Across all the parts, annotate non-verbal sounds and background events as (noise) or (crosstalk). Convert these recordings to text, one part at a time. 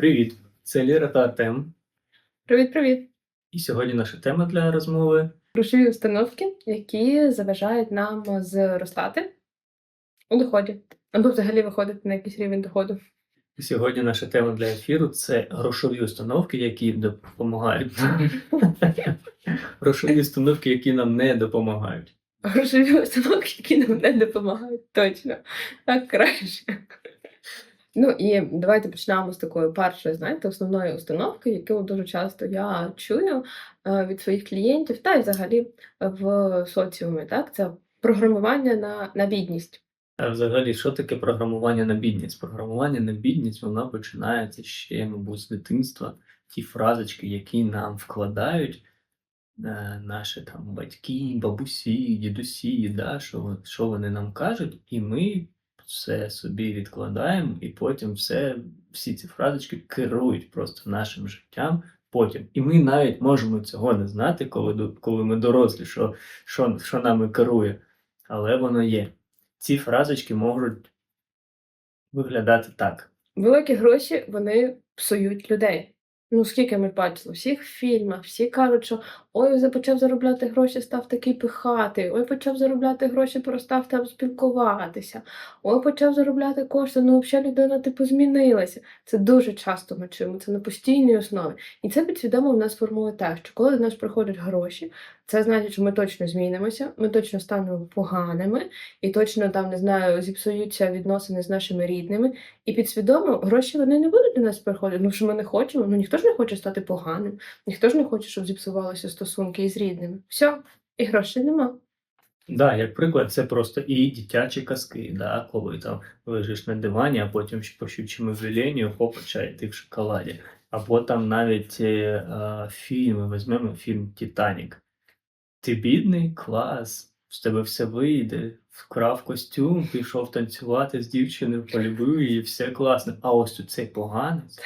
Привіт! Це Ліра та Артем. Привіт-привіт! І сьогодні наша тема для розмови. Грошові установки, які заважають нам зростати у доході, або взагалі виходити на якийсь рівень доходу. І Сьогодні наша тема для ефіру це грошові установки, які допомагають. (laughs) Грошові установки, які нам не допомагають. Грошові установки, які нам не допомагають, точно. Так краще. Ну і давайте почнемо з такої першої, знаєте, основної установки, яку дуже часто я чую е, від своїх клієнтів, та й взагалі в соціумі. Так, це програмування на, на бідність. Взагалі, що таке програмування на бідність? Програмування на бідність воно починається ще, мабуть, з дитинства. Ті фразочки, які нам вкладають е, наші там батьки, бабусі, дідусі, да, що, що вони нам кажуть, і ми все собі відкладаємо, і потім все, всі ці фразочки керують просто нашим життям. Потім. І ми навіть можемо цього не знати, коли, коли ми дорослі, що, що, що нами керує. Але воно є. Ці фразочки можуть виглядати так. Великі гроші вони псують людей. Ну, скільки ми бачили, всіх фільмах, всі кажуть, що ой, почав заробляти гроші, став такий пихатий, ой, почав заробляти гроші, перестав там спілкуватися, ой, почав заробляти кошти, ну взагалі людина типу змінилася. Це дуже часто ми чуємо, це на постійній основі. І це підсвідомо в нас формує те, що коли до нас приходять гроші, це значить, що ми точно змінимося, ми точно станемо поганими, і точно там не знаю, зіпсуються відносини з нашими рідними. І підсвідомо гроші вони не будуть до нас приходити. Ну що ми не хочемо. Ну ніхто ж не хоче стати поганим, ніхто ж не хоче, щоб зіпсувалися стосунки із рідними. Все, і грошей нема. Да, як приклад, це просто і дитячі казки, да, коли там лежиш на дивані, а потім по щучому веленню хопа чай, ти в шоколаді. Або там навіть е, е, фільми, візьмемо фільм Титанік. Ти бідний, клас, з тебе все вийде, вкрав костюм, пішов танцювати з дівчиною, полюбив її, все класно. А ось цей поганець,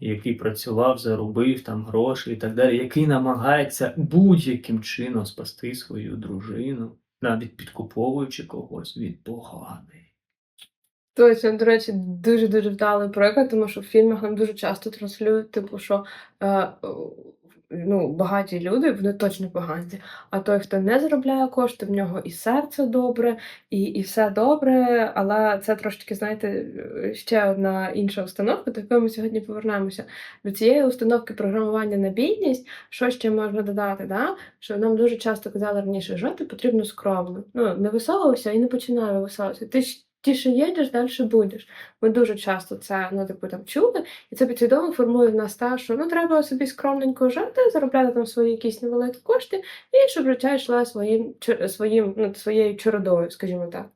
який працював, заробив там гроші і так далі, який намагається будь-яким чином спасти свою дружину, навіть підкуповуючи когось від поганий. Точно, до речі, дуже дуже вдалий приклад, тому що в фільмах нам дуже часто транслюють, типу, що е, ну, багаті люди, вони точно поганці. А той, хто не заробляє кошти, в нього і серце добре, і, і все добре. Але це трошки, знаєте, ще одна інша установка, до якої ми сьогодні повернемося. До цієї установки програмування на бідність, що ще можна додати? Да? Що нам дуже часто казали раніше, жити потрібно скромно. Ну, не висовувався і не починай висовуватися. Ти тіше їдеш, далі будеш. Ми дуже часто це ну, типу, там чули, і це підсвідомо формує в нас те, що ну треба собі скромненько жити, заробляти там свої якісь невеликі кошти, і щоб життя йшло своїм своїм ну, своєю чередою, скажімо так.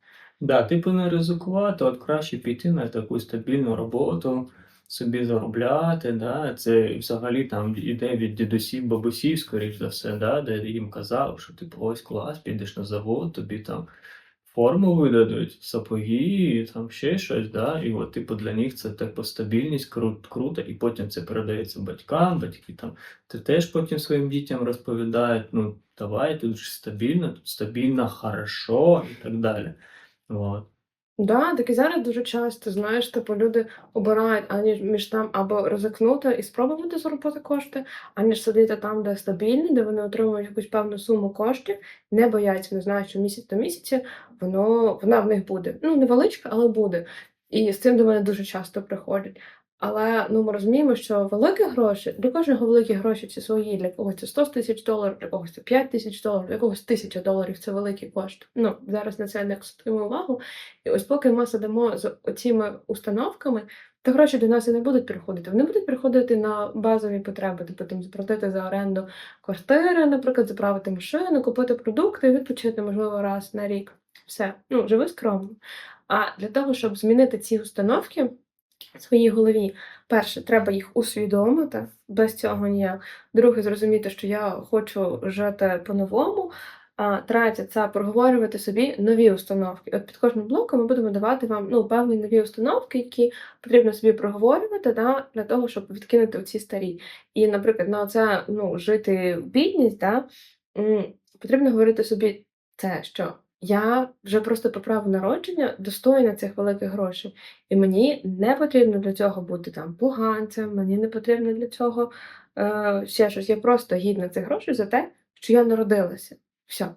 Да, типу не ризикувати, от краще піти на таку стабільну роботу, собі заробляти, да, це взагалі там іде від дідусів, бабусів, скоріш за все, да, де їм казав, що типу ось клас, підеш на завод, тобі там форму видадуть, сапоги, там ще щось, да, і от, типу, для них це типу стабільність, кру- круто, і потім це передається батькам, батьки там, ти теж потім своїм дітям розповідають, ну, давай, тут ж стабільно, тут стабільно, хорошо, і так далі. От. Да, так і зараз дуже часто, знаєш, типу люди обирають аніж між там або ризикнути і спробувати заробити кошти, аніж сидіти там, де стабільно, де вони отримують якусь певну суму коштів, не бояться, не знають, що місяць до місяця воно вона в них буде. Ну, невеличка, але буде. І з цим до мене дуже часто приходять. Але ну ми розуміємо, що великі гроші для кожного великі гроші це свої, для когось це 100 тисяч доларів, для когось це 5 тисяч доларів, для когось тисяча доларів це великі кошти. Ну зараз на це не акцентуємо увагу. І ось поки ми сидимо з оціми установками, то гроші до нас і не будуть приходити. Вони будуть приходити на базові потреби, тобто там заплатити за оренду квартири, наприклад, заправити машину, купити продукти відпочити, можливо, раз на рік. Все, ну живи скромно. А для того, щоб змінити ці установки своїй голові, перше, треба їх усвідомити, без цього ніяк. Друге, зрозуміти, що я хочу жити по-новому. А третє це проговорювати собі нові установки. От під кожним блоком ми будемо давати вам ну, певні нові установки, які потрібно собі проговорювати да, для того, щоб відкинути оці старі. І, наприклад, на це ну, жити в бідність, да, потрібно говорити собі це, що я вже просто по праву народження достойна цих великих грошей. І мені не потрібно для цього бути там поганцем, мені не потрібно для цього е, ще щось. Я просто гідна цих грошей за те, що я народилася. Все.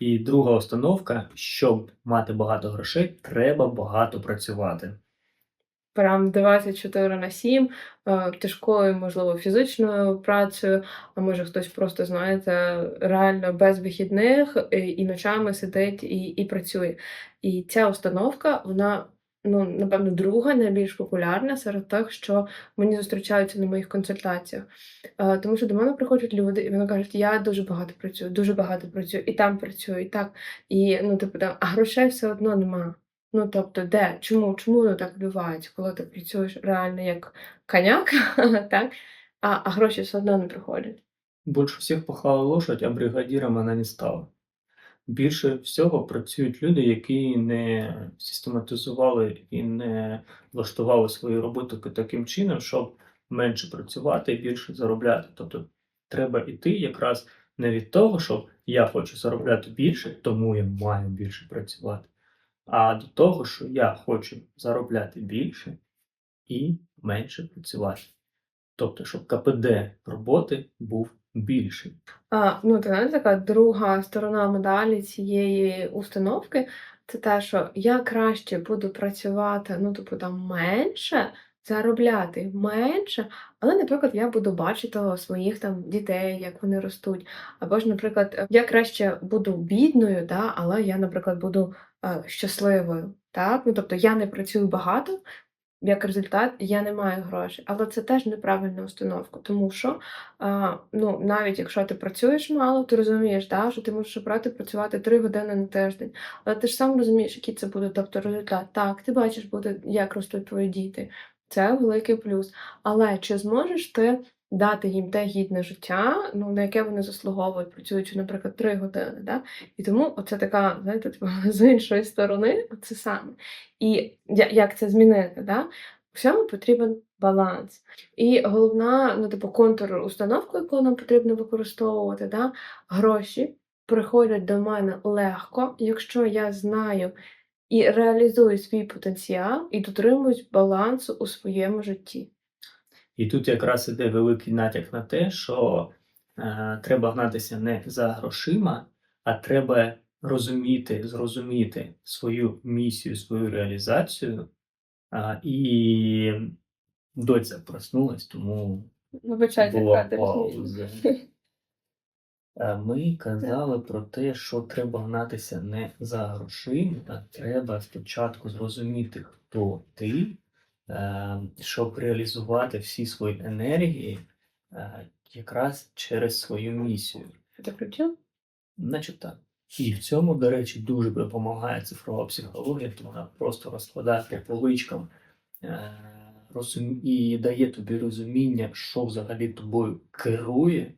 І друга установка, щоб мати багато грошей, треба багато працювати. Прям 24 на 7, е, тяжкою, можливо, фізичною працею, а може хтось просто, знаєте, реально без вихідних і, і ночами сидить і, і працює. І ця установка, вона, ну, напевно, друга найбільш популярна серед тих, що мені зустрічаються на моїх консультаціях. Е, Тому що до мене приходять люди, і вони кажуть, я дуже багато працюю, дуже багато працюю, і там працюю, і так. І ну, типу, там, а грошей все одно немає. Ну, тобто, де? Чому? Чому воно так відбувається, коли ти працюєш реально як коняк, (laughs) так? А, а гроші все одно не приходять. Більше всіх пахала лошадь, а бригадіром вона не стала. Більше всього працюють люди, які не систематизували і не влаштували свою роботу таким чином, щоб менше працювати і більше заробляти. Тобто треба йти якраз не від того, щоб я хочу заробляти більше, тому я маю більше працювати, а до того, що я хочу заробляти більше і менше працювати. Тобто, щоб КПД роботи був більший. А, ну, знаєш, така друга сторона медалі цієї установки це те, що я краще буду працювати, ну, типу, там менше, заробляти менше, але, наприклад, я буду бачити своїх там дітей, як вони ростуть. Або ж, наприклад, я краще буду бідною, да, але я, наприклад, буду щасливою. Так? Ну, тобто я не працюю багато, як результат, я не маю грошей. Але це теж неправильна установка, тому що а, ну, навіть якщо ти працюєш мало, ти розумієш, да, що ти можеш брати працювати 3 години на тиждень. Але ти ж сам розумієш, який це буде тобто, результат. Так, ти бачиш, буде, як ростуть твої діти. Це великий плюс. Але чи зможеш ти дати їм те гідне життя, ну, на яке вони заслуговують, працюючи, наприклад, 3 години? Да? І тому оце така, знаєте, типу, (laughs) з іншої сторони, це саме. І як це змінити? Да? Всьому потрібен баланс. І головна, ну, типу, контур установку, яку нам потрібно використовувати, да? гроші приходять до мене легко, якщо я знаю і реалізую свій потенціал і дотримуюсь балансу у своєму житті. І тут якраз іде великий натяк на те, що е, треба гнатися не за грошима, а треба розуміти, зрозуміти свою місію, свою реалізацію. А, і доця проснулась, тому Вибачайте, була пауза. Ми казали про те, що треба гнатися не за грошима, а треба спочатку зрозуміти, хто ти, щоб реалізувати всі свої енергії е, якраз через свою місію. Ти включив? Значить так. І в цьому, до речі, дуже допомагає цифрова психологія, то вона просто розкладає по поличкам е, і дає тобі розуміння, що взагалі тобою керує,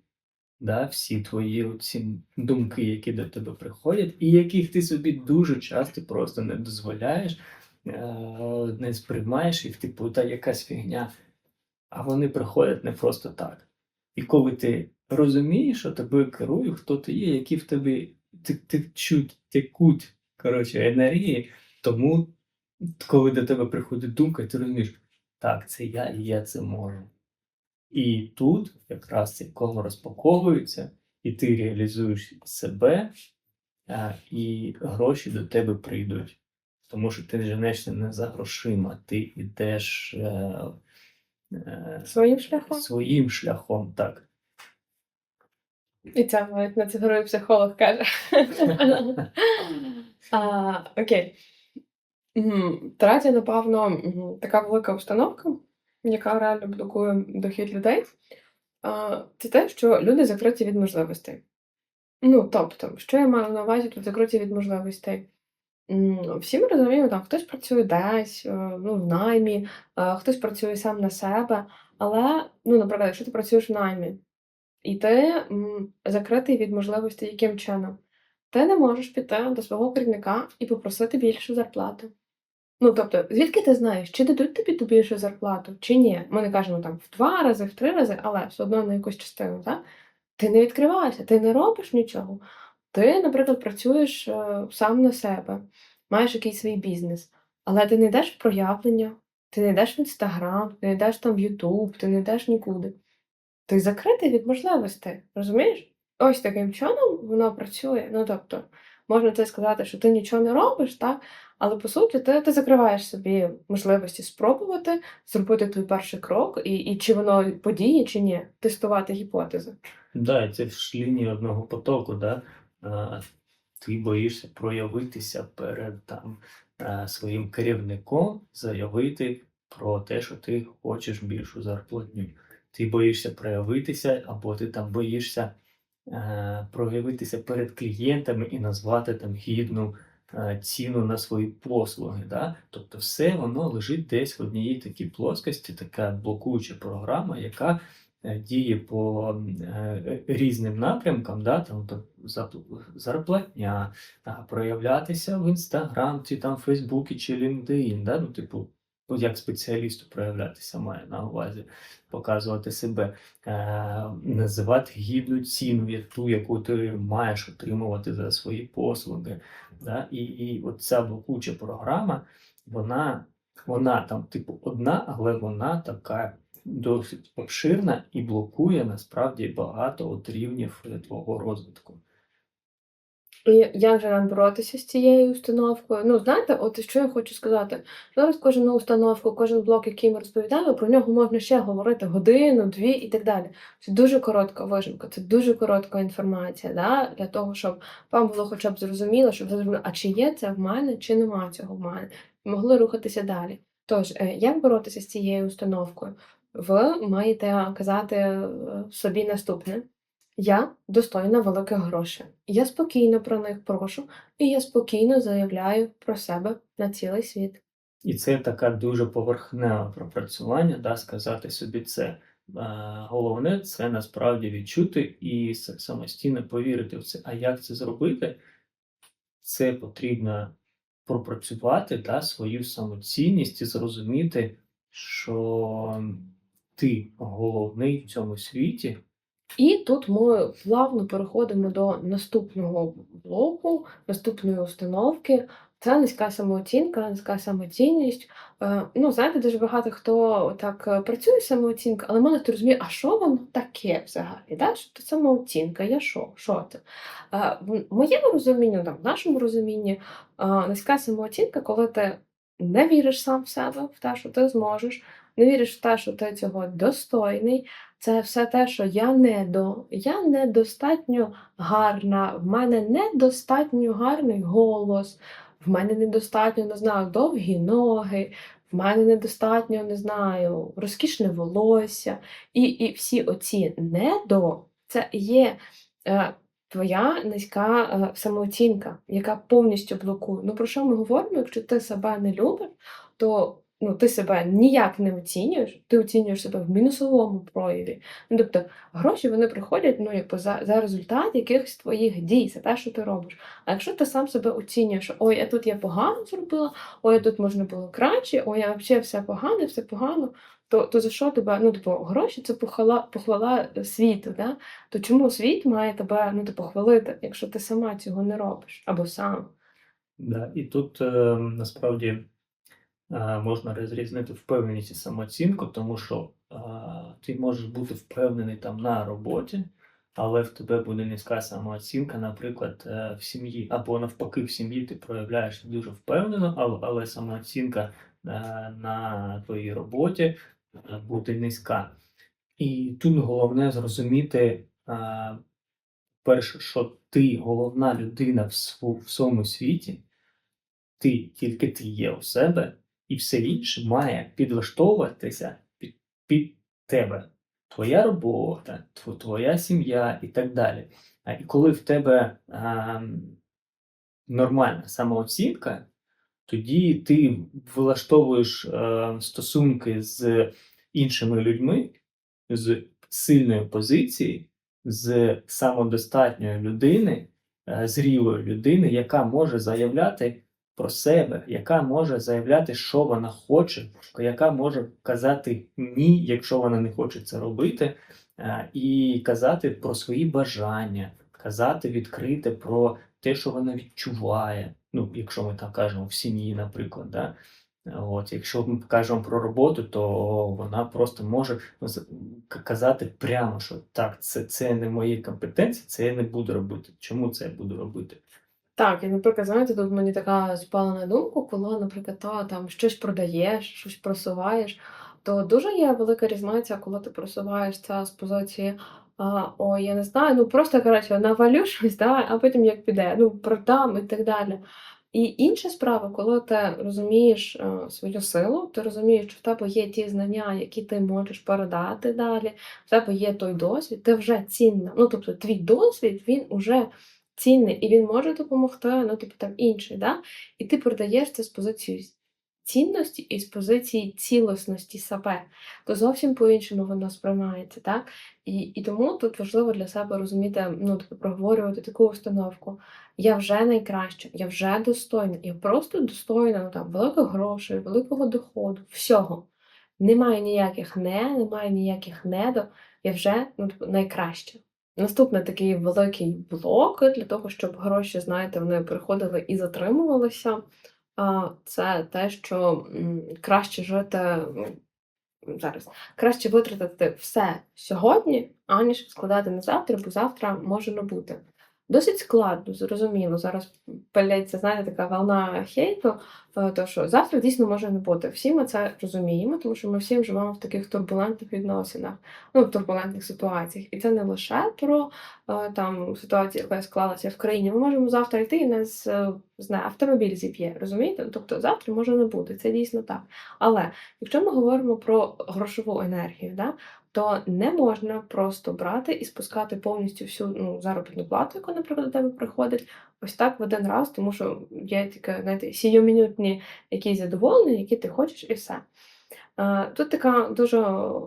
да, всі твої ці думки, які до тебе приходять, і яких ти собі дуже часто просто не дозволяєш, е, не сприймаєш їх, типу, та якась фігня. А вони приходять не просто так. І коли ти розумієш, що тобою керує, хто ти є, які в тебе течуть, текуть коротше, енергії, тому коли до тебе приходить думка, ти розумієш, так, це я і я це можу. І тут якраз цей коло розпаковується, і ти реалізуєш себе, і гроші до тебе прийдуть. Тому що ти женешся не за грошима, ти йдеш е, е, Своїм шляхом. своїм шляхом, так. І це навіть на цифровий психолог каже. (laughs) а, окей. Третя, напевно, така велика установка, яка реально блокує дохід людей. А, Це те, що люди закриті від можливостей. Ну, тобто, що я маю на увазі тут закриті від можливостей? Всі ми розуміємо, там хтось працює десь, е, ну, в наймі, е, хтось працює сам на себе. Але, ну, наприклад, якщо ти працюєш в наймі, і ти закритий від можливостей яким чином? Ти не можеш піти до свого керівника і попросити більшу зарплату. Ну, тобто, звідки ти знаєш, чи дадуть тобі ту більшу зарплату, чи ні? Ми не кажемо там в два рази, в три рази, але все одно на якусь частину, так? Ти не відкриваєшся, ти не робиш нічого. Ти, наприклад, працюєш е, сам на себе, маєш якийсь свій бізнес, але ти не йдеш в проявлення, ти не йдеш в Інстаграм, ти не йдеш там в Ютуб, ти не йдеш нікуди. Ти закритий від можливостей, розумієш? Ось таким чином воно працює. Ну тобто, можна це сказати, що ти нічого не робиш, так? Але по суті, ти, ти закриваєш собі можливості спробувати зробити твій перший крок, і, і чи воно подіє, чи ні, тестувати гіпотези. Да, це ж лінія одного потоку, да? А, ти боїшся проявитися перед там, своїм керівником, заявити про те, що ти хочеш більшу зарплатню. Ти боїшся проявитися, або ти там боїшся е, проявитися перед клієнтами і назвати там гідну е, ціну на свої послуги. Да? Тобто все воно лежить десь в одній такій плоскості, така блокуюча програма, яка е, діє по е, різним напрямкам, да? там, зарплатня, а, проявлятися в Інстаграм, чи там Фейсбуці, чи LinkedIn, да? ну, типу, ну, як спеціалісту проявлятися має на увазі, показувати себе, е, називати гідну ціну, як ту, яку ти маєш отримувати за свої послуги. Да? І, і от блокуча програма, вона, вона там, типу, одна, але вона така досить обширна і блокує насправді багато от рівнів твого розвитку. І як же нам боротися з цією установкою? Ну, знаєте, от що я хочу сказати. Зараз кожну установку, кожен блок, який ми розповідаємо, про нього можна ще говорити годину, дві і так далі. Це дуже коротка вижимка, це дуже коротка інформація, да? для того, щоб вам було хоча б зрозуміло, щоб ви зрозуміли, а чи є це в мене, чи нема цього в мене. Могли рухатися далі. Тож, е, як боротися з цією установкою? Ви маєте казати е, собі наступне. Я достойна великих грошей. Я спокійно про них прошу, і я спокійно заявляю про себе на цілий світ. І це така дуже поверхневе пропрацювання, да, сказати собі це. Е, Головне це насправді відчути і самостійно повірити в це. А як це зробити? Це потрібно пропрацювати да, свою самоцінність і зрозуміти, що ти головний в цьому світі, І тут ми плавно переходимо до наступного блоку, наступної установки. Це низька самооцінка, низька самоцінність. Е, ну, знаєте, дуже багато хто так е, працює з самооцінкою, але мало хто розуміє, а що воно таке взагалі? Да? Що це самооцінка? Я що? Що це? Е, в моєму розумінні, там, в нашому розумінні, низька самооцінка, коли ти не віриш сам в себе, в те, що ти зможеш, не віриш в те, що ти цього достойний. Це все те, що я не до, я недостатньо гарна, в мене недостатньо гарний голос, в мене недостатньо, не знаю, довгі ноги, в мене недостатньо, не знаю, розкішне волосся. І, і всі оці недо це є е, твоя низька е, самооцінка, яка повністю блокує. Ну про що ми говоримо? Якщо ти себе не любиш, то ну, ти себе ніяк не оцінюєш, ти оцінюєш себе в мінусовому прояві. Ну, тобто гроші вони приходять ну, якби за, за результат якихось твоїх дій, за те, що ти робиш. А якщо ти сам себе оцінюєш, ой, я тут я погано зробила, ой, а тут можна було краще, ой, я взагалі все погано, все погано. То, то за що тебе, ну, типу, гроші це похвала, похвала світу, да? то чому світ має тебе ну, типу, хвалити, якщо ти сама цього не робиш або сам? Да, і тут е, насправді можна розрізнити впевненість і самооцінку, тому що е, ти можеш бути впевнений там на роботі, але в тебе буде низька самооцінка, наприклад, е, в сім'ї, або навпаки, в сім'ї ти проявляєшся дуже впевнено, але, самооцінка е, на твоїй роботі е, буде низька. І тут головне зрозуміти. е, Перше, що ти головна людина в своєму світі, ти тільки ти є у себе, і все інше має підлаштовуватися під, під тебе. Твоя робота, твоя сім'я і так далі. А, І коли в тебе а, нормальна самооцінка, тоді ти влаштовуєш е, стосунки з іншими людьми з сильної позиції, з самодостатньої людини, е, зрілої людини, яка може заявляти про себе, яка може заявляти, що вона хоче, яка може казати ні, якщо вона не хоче це робити, е, і казати про свої бажання, казати відкрите про те, що вона відчуває. Ну, якщо ми так кажемо в сім'ї, наприклад, да? От, якщо ми кажемо про роботу, то вона просто може казати прямо, що так, це, це не мої компетенції, це я не буду робити. Чому це я буду робити? Так, і, наприклад, знаєте, тут мені така спала на думку, коли, наприклад, та, там щось продаєш, щось просуваєш, то дуже є велика різниця, коли ти просуваєш це з позиції, а, ой, я не знаю, ну просто коротше, навалю щось, да, а потім як піде, ну продам і так далі. І інша справа, коли ти розумієш е, свою силу, ти розумієш, що в тебе є ті знання, які ти можеш передати далі, в тебе є той досвід, ти вже цінна. Ну, тобто, твій досвід він уже цінний, і він може допомогти, ну, типу там інший, да? і ти передаєш це з позиції цінності і з позиції цілісності себе, то зовсім по-іншому воно сприймається, так? І, і тому тут важливо для себе розуміти, ну, тобто проговорювати таку установку. Я вже найкраща, я вже достойна, я просто достойна ну, там, великих грошей, великого доходу, всього. Немає ніяких не, немає ніяких недо, я вже ну, типу, найкраща. Наступний такий великий блок для того, щоб гроші, знаєте, вони приходили і затримувалися. Це те, що краще жити ну, зараз, краще витратити все сьогодні, аніж складати на завтра, бо завтра може не бути. Досить складно, зрозуміло. Зараз пиляється, знаєте, така волна хейту, е, то що завтра дійсно може не бути. Всі ми це розуміємо, тому що ми всі живемо в таких турбулентних відносинах, ну, в турбулентних ситуаціях. І це не лише про е, там ситуацію, яка склалася в країні. Ми можемо завтра йти і нас е, не знаю, автомобіль зіп'є, розумієте? Тобто завтра може не бути, це дійсно так. Але якщо ми говоримо про грошову енергію, да, то не можна просто брати і спускати повністю всю ну, заробітну плату, яка, наприклад, до тебе приходить, ось так в один раз, тому що є таке, знаєте, сіюмінутні якісь задоволення, які ти хочеш, і все. Тут така дуже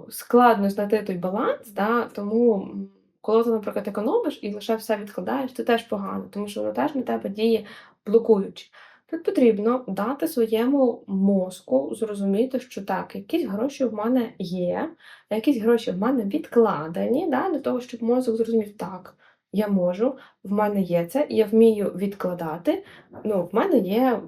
складно знайти той баланс, да, тому коли ти, наприклад, економиш і лише все відкладаєш, це теж погано, тому що воно теж на тебе діє блокуючи. Тут потрібно дати своєму мозку зрозуміти, що так, якісь гроші в мене є, якісь гроші в мене відкладені, да, для того, щоб мозок зрозумів, так, я можу, в мене є це, я вмію відкладати, ну, в мене є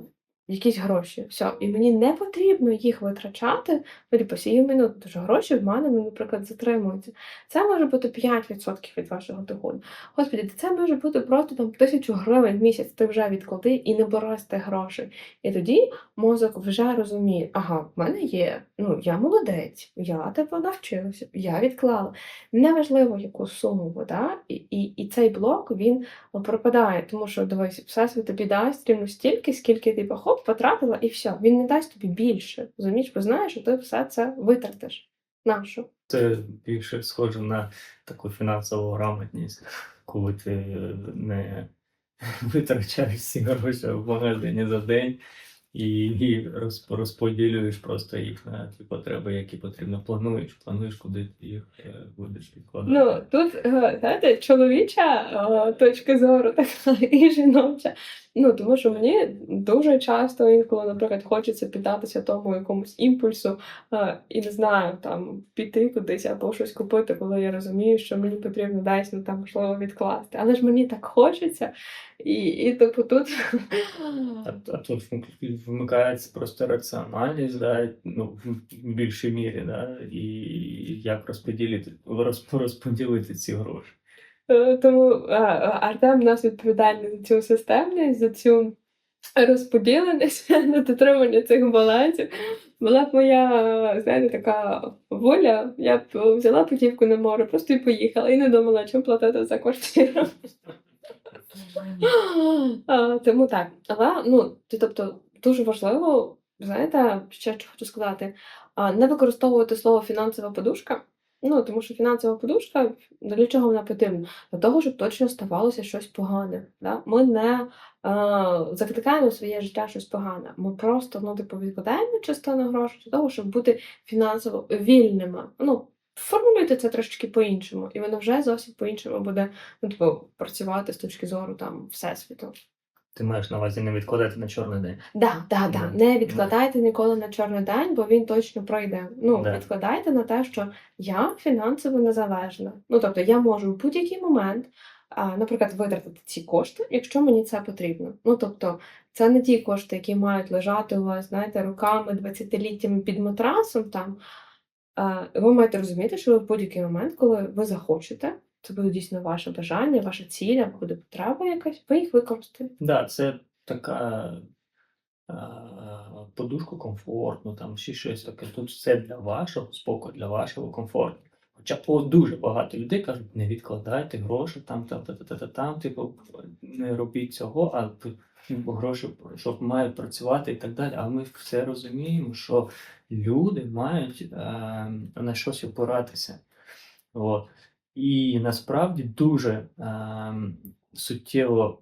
якісь гроші. Все, і мені не потрібно їх витрачати ну, типу, сію минуту, тому що гроші в мене, ну, наприклад, затримуються. Це може бути 5% від вашого доходу. Господи, це може бути просто там тисячу гривень в місяць, ти вже відклади і не тих грошей. І тоді мозок вже розуміє, ага, в мене є, ну я молодець, я тебе навчилася, я відклала. Неважливо, яку суму вода, і, і, і цей блок він пропадає, тому що дивись, всесвіт тобі дасть рівно стільки, скільки ти хоп, потратила, і все. Він не дасть тобі більше. Розумієш, бо знаєш, що ти все це витратиш. Нашу. Це більше схоже на таку фінансову грамотність, коли ти не (laughs) витрачаєш всі гроші в магазині за день і, розподілюєш просто їх на ті потреби, які потрібно. Плануєш, плануєш, куди ти їх е, будеш відкладати. Ну, тут, е, знаєте, чоловіча е, точка зору (laughs) така і жіноча. Ну, тому що мені дуже часто інколи, наприклад, хочеться піддатися тому якомусь імпульсу е, і не знаю, там піти кудись або щось купити, коли я розумію, що мені потрібно десь ну, там можливо відкласти. Але ж мені так хочеться. І, і типу тут А, а тут вм- вмикається просто раціональність, да, ну, в більшій мірі, да, і як розподілити, розп- розподілити ці гроші. Е, Тому е, Артем нас відповідальний за цю системність, за цю розподіленість, (laughs) на дотримання цих балансів. Була б моя, знаєте, така воля, я б взяла путівку на море, просто і поїхала, і не думала, чим платити за квартиру. Тому так. Але ну, тобто, дуже важливо, знаєте, ще що хочу сказати, не використовувати слово фінансова подушка. Ну, тому що фінансова подушка, для чого вона потрібна? Для того, щоб точно ставалося щось погане. Да? Ми не а, закликаємо своє життя щось погане. Ми просто ну, типу, відкладаємо частину грошей для того, щоб бути фінансово вільними. Ну, формулюйте це трошечки по-іншому, і воно вже зовсім по-іншому буде ну, типу, працювати з точки зору там всесвіту. Ти маєш на увазі не відкладати на чорний день. Да, да, да. Не відкладайте ніколи на чорний день, бо він точно пройде. Ну, Да. відкладайте на те, що я фінансово незалежна. Ну, тобто, я можу в будь-який момент а, наприклад, витратити ці кошти, якщо мені це потрібно. Ну, тобто, це не ті кошти, які мають лежати у вас, знаєте, роками, 20-літтями під матрасом там. А, ви маєте розуміти, що ви в будь-який момент, коли ви захочете, це буде дійсно ваше бажання, ваша ціль, або буде потреба якась, ви їх використаєте. Да, це така е, подушка комфортну, там ще щось таке. Тут все для вашого спокою, для вашого комфорту. Хоча дуже багато людей кажуть, не відкладайте гроші там, там, там, там, там, типу, не робіть цього, а ну, гроші, щоб мають працювати і так далі. А ми все розуміємо, що люди мають е, на щось опиратися. От. І насправді дуже е, суттєво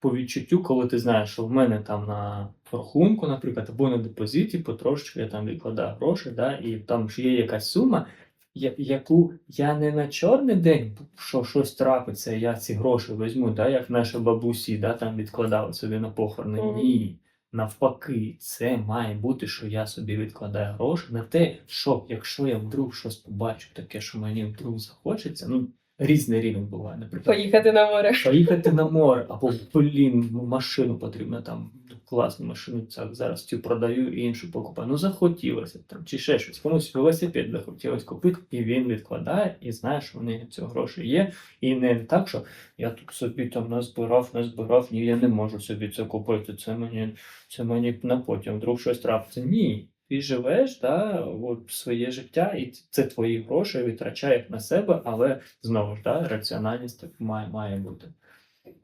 по відчуттю, коли ти знаєш, що в мене там на рахунку, наприклад, або на депозиті, потрошечки я там відкладаю гроші, да, і там ж є якась сума, я- яку я не на чорний день, що щось трапиться, я ці гроші візьму, да, як наші бабусі, да, там відкладали собі на похорони. Ні. Навпаки, це має бути, що я собі відкладаю гроші на те, що якщо я вдруг щось побачу, таке, що мені вдруг захочеться, ну різний рівень буває, наприклад. Поїхати на море. Поїхати на море, або блін, ну, машину потрібно там класну машину. Так зараз цю продаю і іншу покупаю. Ну захотілося там, чи ще щось. Комусь велосипед захотілося купити, і він відкладає, і знає, що в неї ці гроші є. І не так, що я тут собі там назбирав, назбирав, ні, я не можу собі це купити. Це мені, це мені на потім вдруг щось трапиться. Ні. Ти живеш да, от, своє життя, і це твої гроші, витрачай їх на себе, але знову ж да, раціональність так має, має бути.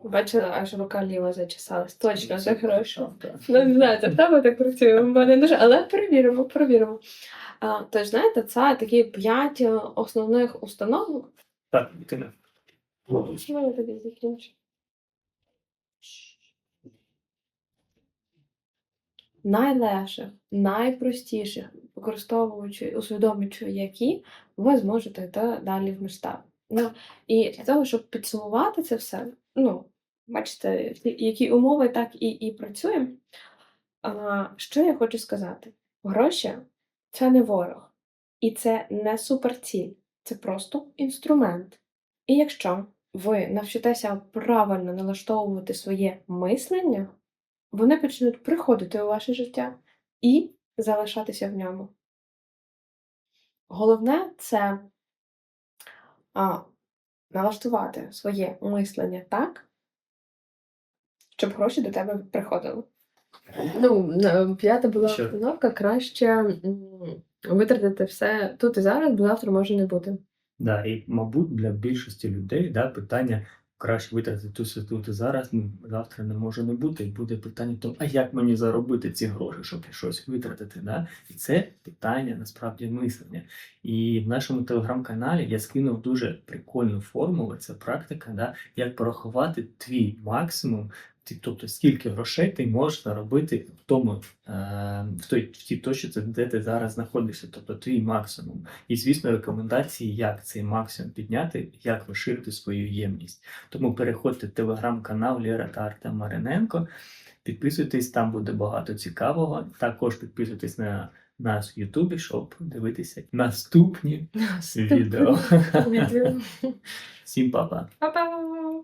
Бачила, аж рука ліва зачесалась. Точно, це хорошо. Ну, не знаю, це в тебе так працює, в мене дуже, але перевіримо, перевіримо. А, тож, знаєте, це такі п'ять е, основних установок. Так, ти не. Що я тоді закінчу? Найлегших, найпростіших, використовуючи, усвідомлюючи, які ви зможете йти далі в масштаб. Ну, і для того, щоб підсумувати це все, ну, бачите, які умови так і, і працюємо. А, що я хочу сказати? Гроші це не ворог, і це не суперціль, це просто інструмент. І якщо ви навчитеся правильно налаштовувати своє мислення, вони почнуть приходити у ваше життя і залишатися в ньому. Головне це а, налаштувати своє мислення так, щоб гроші до тебе приходили. Ну, п'ята була Що? установка краще витратити все тут і зараз, бо завтра може не бути. Да, і, мабуть, для більшості людей да, питання краще витратити тут, тут зараз, ну, завтра не може не бути. І буде питання тому, а як мені заробити ці гроші, щоб щось витратити. Да? І це питання насправді мислення. І в нашому телеграм-каналі я скинув дуже прикольну формулу, це практика, да, як порахувати твій максимум. Ти- Тобто, скільки грошей ти можеш заробити в тому, е, в той в тій точці, де ти зараз знаходишся, тобто твій максимум. І, звісно, рекомендації, як цей максимум підняти, як розширити свою ємність. Тому переходьте в телеграм-канал Лєра та Артем Мариненко. Підписуйтесь, там буде багато цікавого. Також підписуйтесь на нас в Ютубі, щоб дивитися наступні відео. Відео. (laughs) Всім па-па! Па-па!